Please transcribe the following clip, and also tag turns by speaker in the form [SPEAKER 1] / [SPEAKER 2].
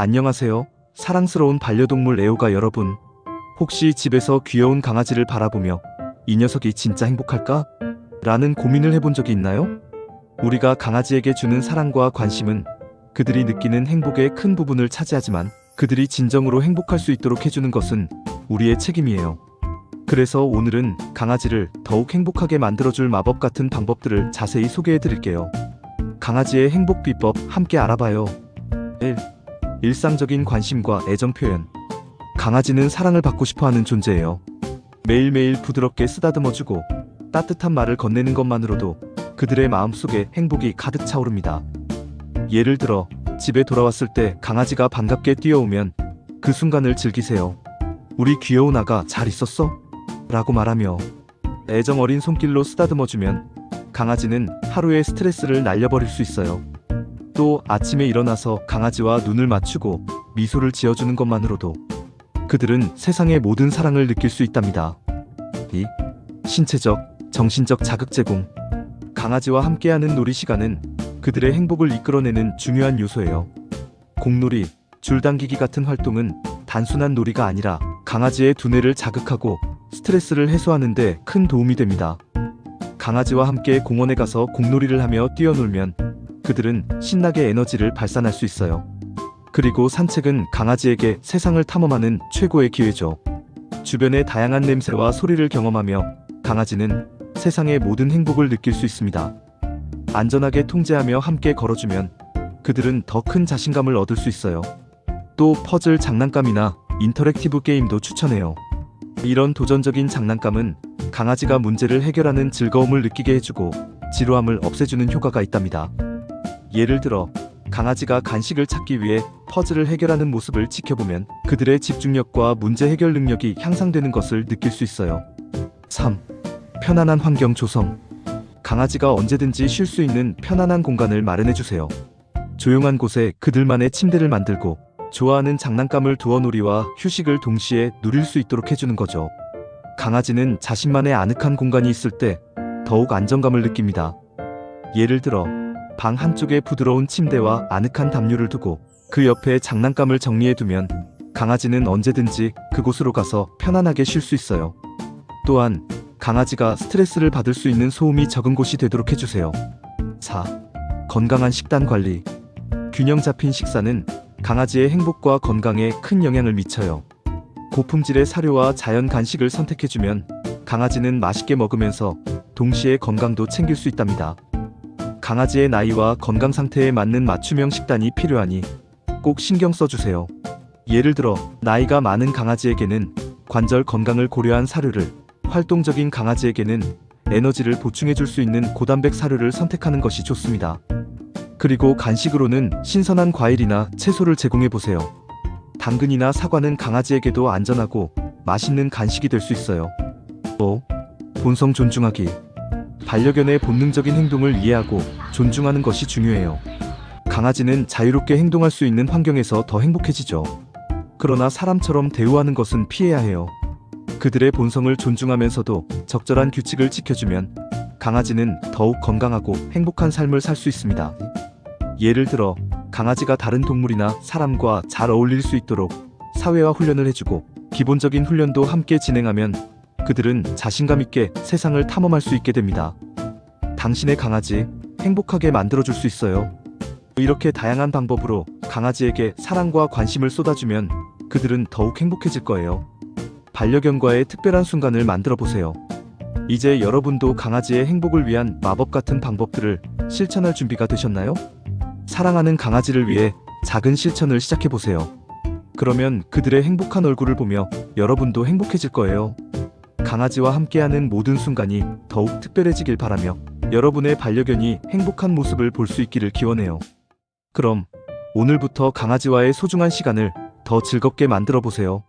[SPEAKER 1] 안녕하세요. 사랑스러운 반려동물 애호가 여러분. 혹시 집에서 귀여운 강아지를 바라보며 이 녀석이 진짜 행복할까? 라는 고민을 해본 적이 있나요? 우리가 강아지에게 주는 사랑과 관심은 그들이 느끼는 행복의 큰 부분을 차지하지만 그들이 진정으로 행복할 수 있도록 해주는 것은 우리의 책임이에요. 그래서 오늘은 강아지를 더욱 행복하게 만들어줄 마법 같은 방법들을 자세히 소개해 드릴게요. 강아지의 행복 비법 함께 알아봐요. 1. 일상적인 관심과 애정 표현. 강아지는 사랑을 받고 싶어 하는 존재예요. 매일매일 부드럽게 쓰다듬어주고 따뜻한 말을 건네는 것만으로도 그들의 마음속에 행복이 가득 차오릅니다. 예를 들어 집에 돌아왔을 때 강아지가 반갑게 뛰어오면 그 순간을 즐기세요. 우리 귀여운 아가 잘 있었어? 라고 말하며 애정 어린 손길로 쓰다듬어주면 강아지는 하루의 스트레스를 날려버릴 수 있어요. 또 아침에 일어나서 강아지와 눈을 맞추고 미소를 지어주는 것만으로도 그들은 세상의 모든 사랑을 느낄 수 있답니다. 2. 신체적, 정신적 자극 제공. 강아지와 함께하는 놀이 시간은 그들의 행복을 이끌어내는 중요한 요소예요. 공놀이, 줄당기기 같은 활동은 단순한 놀이가 아니라 강아지의 두뇌를 자극하고 스트레스를 해소하는데 큰 도움이 됩니다. 강아지와 함께 공원에 가서 공놀이를 하며 뛰어놀면 그들은 신나게 에너지를 발산할 수 있어요. 그리고 산책은 강아지에게 세상을 탐험하는 최고의 기회죠. 주변의 다양한 냄새와 소리를 경험하며 강아지는 세상의 모든 행복을 느낄 수 있습니다. 안전하게 통제하며 함께 걸어주면 그들은 더 큰 자신감을 얻을 수 있어요. 또 퍼즐 장난감이나 인터랙티브 게임도 추천해요. 이런 도전적인 장난감은 강아지가 문제를 해결하는 즐거움을 느끼게 해주고 지루함을 없애주는 효과가 있답니다. 예를 들어 강아지가 간식을 찾기 위해 퍼즐을 해결하는 모습을 지켜보면 그들의 집중력과 문제 해결 능력이 향상되는 것을 느낄 수 있어요. 3. 편안한 환경 조성. 강아지가 언제든지 쉴 수 있는 편안한 공간을 마련해 주세요. 조용한 곳에 그들만의 침대를 만들고 좋아하는 장난감을 두어 놀이와 휴식을 동시에 누릴 수 있도록 해주는 거죠. 강아지는 자신만의 아늑한 공간이 있을 때 더욱 안정감을 느낍니다. 예를 들어 방 한쪽에 부드러운 침대와 아늑한 담요를 두고 그 옆에 장난감을 정리해 두면 강아지는 언제든지 그곳으로 가서 편안하게 쉴 수 있어요. 또한 강아지가 스트레스를 받을 수 있는 소음이 적은 곳이 되도록 해주세요. 4. 건강한 식단 관리. 균형 잡힌 식사는 강아지의 행복과 건강에 큰 영향을 미쳐요. 고품질의 사료와 자연 간식을 선택해주면 강아지는 맛있게 먹으면서 동시에 건강도 챙길 수 있답니다. 강아지의 나이와 건강 상태에 맞는 맞춤형 식단이 필요하니 꼭 신경 써주세요. 예를 들어 나이가 많은 강아지에게는 관절 건강을 고려한 사료를, 활동적인 강아지에게는 에너지를 보충해줄 수 있는 고단백 사료를 선택하는 것이 좋습니다. 그리고 간식으로는 신선한 과일이나 채소를 제공해 보세요. 당근이나 사과는 강아지에게도 안전하고 맛있는 간식이 될 수 있어요. 5. 본성 존중하기. 반려견의 본능적인 행동을 이해하고 존중하는 것이 중요해요. 강아지는 자유롭게 행동할 수 있는 환경에서 더 행복해지죠. 그러나 사람처럼 대우하는 것은 피해야 해요. 그들의 본성을 존중하면서도 적절한 규칙을 지켜주면 강아지는 더욱 건강하고 행복한 삶을 살 수 있습니다. 예를 들어 강아지가 다른 동물이나 사람과 잘 어울릴 수 있도록 사회화 훈련을 해주고 기본적인 훈련도 함께 진행하면 그들은 자신감 있게 세상을 탐험할 수 있게 됩니다. 당신의 강아지 행복하게 만들어줄 수 있어요. 이렇게 다양한 방법으로 강아지에게 사랑과 관심을 쏟아주면 그들은 더욱 행복해질 거예요. 반려견과의 특별한 순간을 만들어 보세요. 이제 여러분도 강아지의 행복을 위한 마법 같은 방법들을 실천할 준비가 되셨나요? 사랑하는 강아지를 위해 작은 실천을 시작해 보세요. 그러면 그들의 행복한 얼굴을 보며 여러분도 행복해질 거예요. 강아지와 함께하는 모든 순간이 더욱 특별해지길 바라며 여러분의 반려견이 행복한 모습을 볼 수 있기를 기원해요. 그럼 오늘부터 강아지와의 소중한 시간을 더 즐겁게 만들어 보세요.